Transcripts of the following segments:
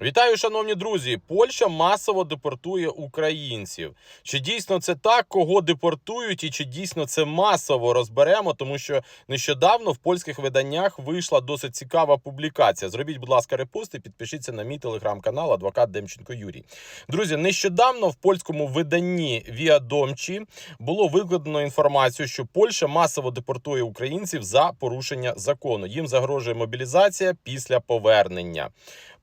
Вітаю, шановні друзі! Польща масово депортує українців. Чи дійсно це так, кого депортують, і чи дійсно це масово розберемо? Тому що нещодавно в польських виданнях вийшла досить цікава публікація. Зробіть, будь ласка, репост і підпишіться на мій телеграм-канал Адвокат Демченко Юрій. Друзі, нещодавно в польському виданні Віадомчі було викладено інформацію, що Польща масово депортує українців за порушення закону. Їм загрожує мобілізація після повернення.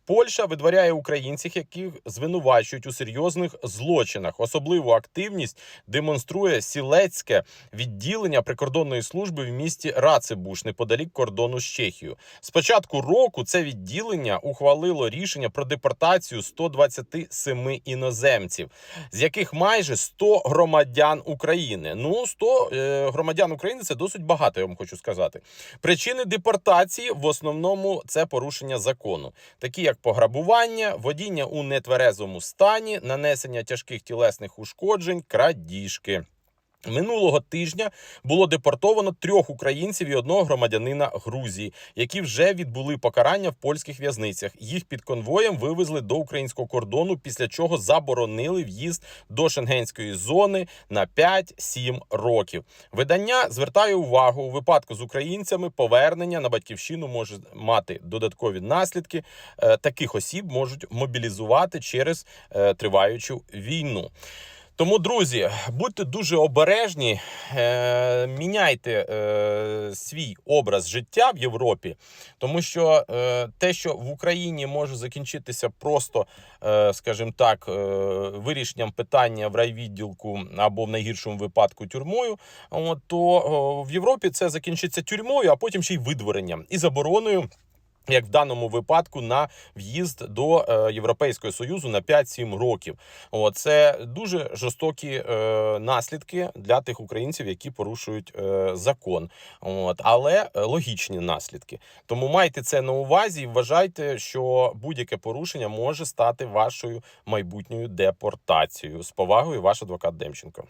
Польща видворяє українців, яких звинувачують у серйозних злочинах. Особливу активність демонструє сілецьке відділення прикордонної служби в місті Рацебуш, неподалік кордону з Чехією. З початку року це відділення ухвалило рішення про депортацію 127 іноземців, з яких майже 100 громадян України. Ну 100 е, громадян України це досить багато. Я вам хочу сказати. Причини депортації в основному це порушення закону, такі як пограбування, водіння у нетверезому стані, нанесення тяжких тілесних ушкоджень, крадіжки. Минулого тижня було депортовано трьох українців і одного громадянина Грузії, які вже відбули покарання в польських в'язницях. Їх під конвоєм вивезли до українського кордону, після чого заборонили в'їзд до шенгенської зони на 5-7 років. Видання звертає увагу у випадку з українцями. Повернення на батьківщину може мати додаткові наслідки. Е, Таких осіб можуть мобілізувати через е, триваючу війну. Тому, друзі, будьте дуже обережні, е, міняйте е, свій образ життя в Європі, тому що е, те, що в Україні може закінчитися просто, е, скажімо так, е, вирішенням питання в райвідділку або в найгіршому випадку тюрмою, то в Європі це закінчиться тюрмою, а потім ще й видворенням і забороною. Як в даному випадку на в'їзд до е, Європейського союзу на 5-7 років, О, це дуже жорстокі е, наслідки для тих українців, які порушують е, закон. От але е, логічні наслідки. Тому майте це на увазі і вважайте, що будь-яке порушення може стати вашою майбутньою депортацією. З повагою, ваш адвокат Демченко.